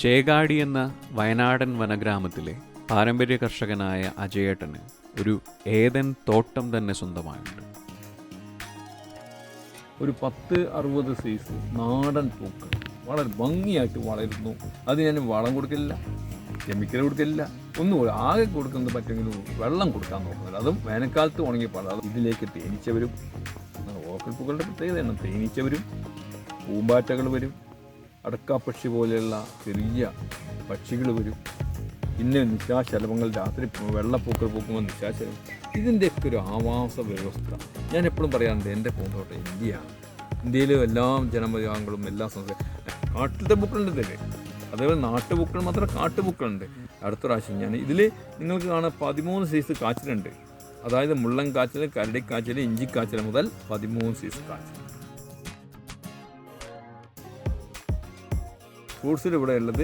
ചേകാടി എന്ന വയനാടൻ വനഗ്രാമത്തിലെ പാരമ്പര്യ കർഷകനായ അജയേട്ടന് ഒരു ഏതൻ തോട്ടം തന്നെ സ്വന്തമായിട്ടുണ്ട് ഒരു പത്ത് അറുപത് സൈസ് നാടൻ പൂക്കൾ. വളരെ ഭംഗിയായിട്ട് വളരുന്നു. അത് ഞാൻ വളം കൊടുക്കില്ല കെമിക്കൽ കൊടുക്കില്ല. ഒന്നും ആകെ കൊടുക്കുന്നത് പറ്റുമെങ്കിലും വെള്ളം കൊടുക്കാൻ നോക്കുന്നില്ല. അതും വേനൽക്കാലത്ത് ഉണങ്ങി അത് ഇതിലേക്ക് തേനീച്ച വരും ഓക്കൽ പൂക്കളുടെ പ്രത്യേകതയാണ് തേനീച്ച വരും പൂമ്പാറ്റകൾ വരും. അടക്കാപ്പക്ഷി പോലെയുള്ള ചെറിയ പക്ഷികൾ വരും. പിന്നെ നിശാശലഭങ്ങൾ രാത്രി വെള്ളപ്പൂക്കൾ പൂക്കുമ്പോൾ നിശാശലഭം. ഇതിന്റെയൊക്കെ ഒരു ആവാസ വ്യവസ്ഥ. ഞാൻ എപ്പോഴും പറയാറുണ്ട് എന്റെ പൂന്തോട്ടം ഇന്ത്യയാണ്. ഇന്ത്യയിലെ എല്ലാ ജനവിഭാഗങ്ങളും എല്ലാ സംസ്കാരം കാട്ടിലത്തെ പൂക്കളുണ്ട് ഇതിൽ അതേപോലെ നാട്ടുപൂക്കൾ മാത്രം കാട്ടുപൂക്കളുണ്ട്. അടുത്ത പ്രാവശ്യം ഞാൻ ഇതിൽ നിങ്ങൾക്ക് കാണാൻ പതിമൂന്ന് സൈസ് കാച്ചിലുണ്ട്. അതായത് മുള്ളൻ കാച്ചിൽ കരടിക്കാച്ചിൽ ഇഞ്ചിക്കാച്ചിൽ മുതൽ പതിമൂന്ന് സൈസ് കാച്ചിൽ ഫ്രൂട്ട്സിൽ ഇവിടെ ഉള്ളത്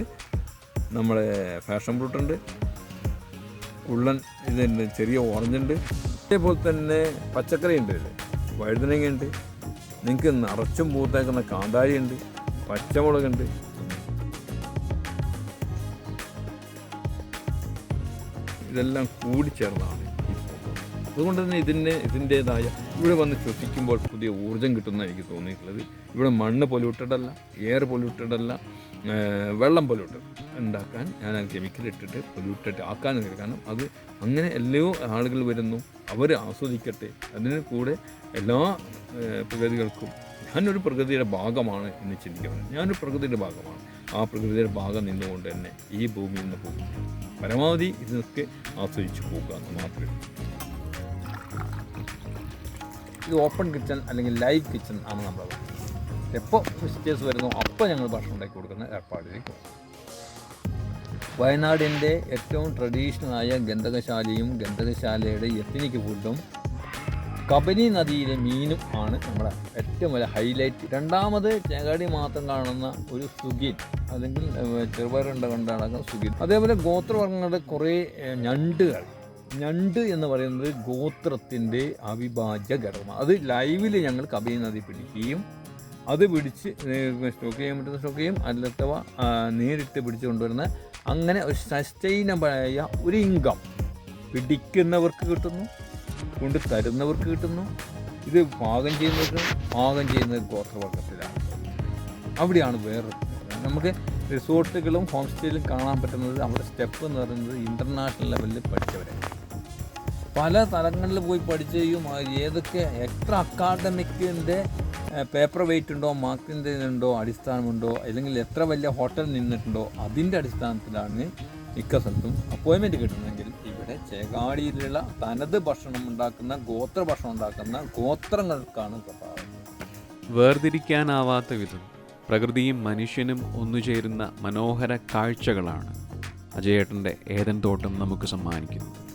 നമ്മുടെ ഫാഷൻ ഫ്രൂട്ടുണ്ട് ഉള്ളൻ ഇതുണ്ട് ചെറിയ ഓറഞ്ച് ഉണ്ട്. അതേപോലെ തന്നെ പച്ചക്കറി ഉണ്ട്. വഴുതനങ്ങ ഉണ്ട്. നിങ്ങൾക്ക് നിറച്ചും പൂത്തേക്കുന്ന കാന്താരി ഉണ്ട്. പച്ചമുളകുണ്ട് ഇതെല്ലാം കൂടിച്ചേർന്നാണ് ഈ പൂന്തോട്ടം. അതുകൊണ്ട് തന്നെ ഇതിന് ഇതിന്റേതായ ഇവിടെ വന്ന് ശ്വസിക്കുമ്പോൾ പുതിയ ഊർജം കിട്ടുന്ന എനിക്ക് തോന്നിയിട്ടുള്ളത്. ഇവിടെ മണ്ണ് പൊല്യൂട്ടഡ് അല്ല എയർ പൊല്യൂട്ടഡ് അല്ല വെള്ളം പൊല്യൂട്ടഡ് ഉണ്ടാക്കാൻ ഞാൻ ആ കെമിക്കൽ ഇട്ടിട്ട് പൊല്യൂട്ടഡ് ആക്കാൻ കാരണം അത് അങ്ങനെ എല്ലയോ ആളുകൾ വരുന്നു അവർ ആസ്വദിക്കട്ടെ. അതിന് കൂടെ എല്ലാ പ്രകൃതികൾക്കും ഞാനൊരു പ്രകൃതിയുടെ ഭാഗമാണ് എന്ന് ചിന്തിക്കുന്നത് ഞാനൊരു പ്രകൃതിയുടെ ഭാഗമാണ്. ആ പ്രകൃതിയുടെ ഭാഗം നിന്നുകൊണ്ട് തന്നെ ഈ ഭൂമിയിൽ നിന്ന് പോകും പരമാവധി ഇതിനൊക്കെ ആസ്വദിച്ച് പോകുക എന്ന് മാത്രമേ. ഇത് ഓപ്പൺ കിച്ചൺ അല്ലെങ്കിൽ ലൈവ് കിച്ചൺ ആണ് നമ്മൾ എപ്പോൾ വിസിറ്റേഴ്സ് വരുന്നു അപ്പോൾ ഞങ്ങൾ ഭക്ഷണം ഉണ്ടാക്കി കൊടുക്കുന്ന ഏർപ്പാടിലേക്ക് വയനാടിന്റെ ഏറ്റവും ട്രഡീഷണലായ ഗന്ധകശാലയും ഗന്ധകശാലയുടെ എത്തനിക് ഫുഡും കബനി നദിയിലെ മീനും ആണ് നമ്മുടെ ഏറ്റവും വലിയ ഹൈലൈറ്റ് രണ്ടാമത് ചേകാടി മാത്രം കാണുന്ന ഒരു സുഗിൻ അല്ലെങ്കിൽ ചെറുപയറുണ്ട കൊണ്ടാണ് സുഗിൻ. അതേപോലെ ഗോത്രവർഗങ്ങളുടെ കുറേ ഞണ്ടുകൾ. ഞണ്ട് എന്ന് പറയുന്നത് ഗോത്രത്തിന്റെ അവിഭാജ്യ ഘടകമാണ്. അത് ലൈവിൽ ഞങ്ങൾ കബനി നദി പിടിക്കുകയും അത് പിടിച്ച് സ്റ്റോക്ക് ചെയ്യാൻ പറ്റുന്ന സ്റ്റോക്ക് ചെയ്യും. അല്ലാത്തവ നേരിട്ട് പിടിച്ചു കൊണ്ടുവരുന്ന അങ്ങനെ ഒരു സസ്റ്റൈനബിളായ ഒരു ഇൻകം പിടിക്കുന്നവർക്ക് കിട്ടുന്നു കൊണ്ട് തരുന്നവർക്ക് കിട്ടുന്നു. ഇത് പാകം ചെയ്യുന്നവർക്ക് പാകം ചെയ്യുന്നത് ഗോത്രവർഗത്തിലാണ്. അവിടെയാണ് വേറെ നമുക്ക് റിസോർട്ടുകളും ഹോം സ്റ്റേയിലും കാണാൻ പറ്റുന്നത് അവിടെ സ്റ്റെപ്പ് എന്ന് പറയുന്നത് ഇന്റർനാഷണൽ ലെവലിൽ പഠിച്ചവരെ പല സ്ഥലങ്ങളിൽ പോയി പഠിച്ചുകയും ഏതൊക്കെ എത്ര അക്കാഡമിക്കിന്റെ പേപ്പർ വെയിറ്റ് ഉണ്ടോ മാർക്കിന്റെ ഉണ്ടോ അടിസ്ഥാനമുണ്ടോ അല്ലെങ്കിൽ എത്ര വലിയ ഹോട്ടൽ നിന്നിട്ടുണ്ടോ അതിന്റെ അടിസ്ഥാനത്തിലാണ് മിക്ക സ്ഥലത്തും അപ്പോയിൻമെന്റ് കിട്ടുന്നതെങ്കിൽ ഇവിടെ ചേകാടിയിലുള്ള തനത് ഭക്ഷണം ഉണ്ടാക്കുന്ന ഗോത്ര ഭക്ഷണം ഉണ്ടാക്കുന്ന ഗോത്രങ്ങൾക്കാണ് വേർതിരിക്കാനാവാത്ത വിധം പ്രകൃതിയും മനുഷ്യനും ഒന്നുചേരുന്ന മനോഹര കാഴ്ചകളാണ്. അജയേട്ടന്റെ ഏതൻ തോട്ടം നമുക്ക് സമ്മാനിക്കുന്നത്